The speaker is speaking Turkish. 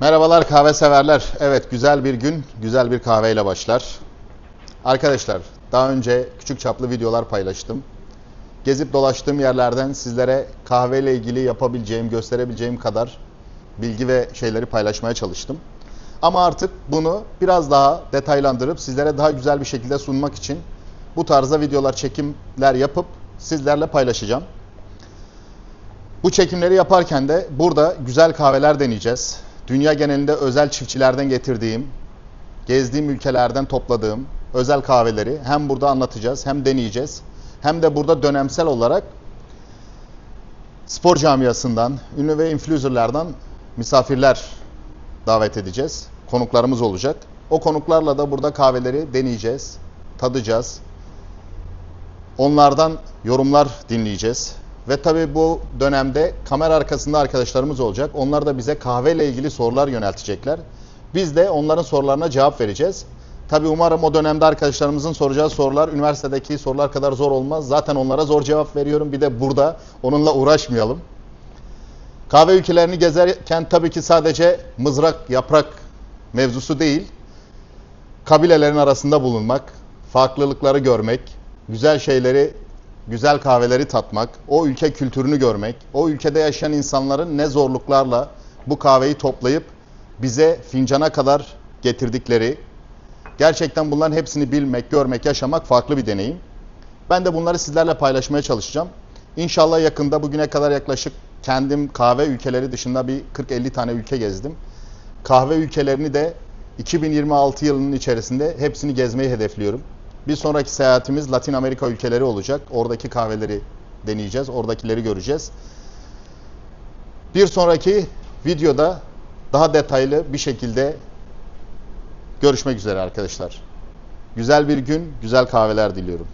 Merhabalar kahve severler. Evet güzel bir gün, güzel bir kahveyle başlar. Arkadaşlar daha önce küçük çaplı videolar paylaştım. Gezip dolaştığım yerlerden sizlere kahveyle ilgili yapabileceğim, gösterebileceğim kadar bilgi ve şeyleri paylaşmaya çalıştım. Ama artık bunu biraz daha detaylandırıp sizlere daha güzel bir şekilde sunmak için bu tarzda videolar, çekimler yapıp sizlerle paylaşacağım. Bu çekimleri yaparken de burada güzel kahveler deneyeceğiz. Dünya genelinde özel çiftçilerden getirdiğim, gezdiğim ülkelerden topladığım özel kahveleri hem burada anlatacağız hem deneyeceğiz. Hem de burada dönemsel olarak spor camiasından, ünlü ve influencerlardan misafirler davet edeceğiz. Konuklarımız olacak. O konuklarla da burada kahveleri deneyeceğiz, tadacağız. Onlardan yorumlar dinleyeceğiz. Ve tabii bu dönemde kamera arkasında arkadaşlarımız olacak. Onlar da bize kahveyle ilgili sorular yöneltecekler. Biz de onların sorularına cevap vereceğiz. Tabii umarım o dönemde arkadaşlarımızın soracağı sorular üniversitedeki sorular kadar zor olmaz. Zaten onlara zor cevap veriyorum. Bir de burada onunla uğraşmayalım. Kahve ülkelerini gezerken tabii ki sadece mızrak, yaprak mevzusu değil. Kabilelerin arasında bulunmak, farklılıkları görmek, güzel şeyleri, güzel kahveleri tatmak, o ülke kültürünü görmek, o ülkede yaşayan insanların ne zorluklarla bu kahveyi toplayıp bize fincana kadar getirdikleri, gerçekten bunların hepsini bilmek, görmek, yaşamak farklı bir deneyim. Ben de bunları sizlerle paylaşmaya çalışacağım. İnşallah yakında bugüne kadar yaklaşık kendim kahve ülkeleri dışında bir 40-50 tane ülke gezdim. Kahve ülkelerini de 2026 yılının içerisinde hepsini gezmeyi hedefliyorum. Bir sonraki seyahatimiz Latin Amerika ülkeleri olacak. Oradaki kahveleri deneyeceğiz, oradakileri göreceğiz. Bir sonraki videoda daha detaylı bir şekilde görüşmek üzere arkadaşlar. Güzel bir gün, güzel kahveler diliyorum.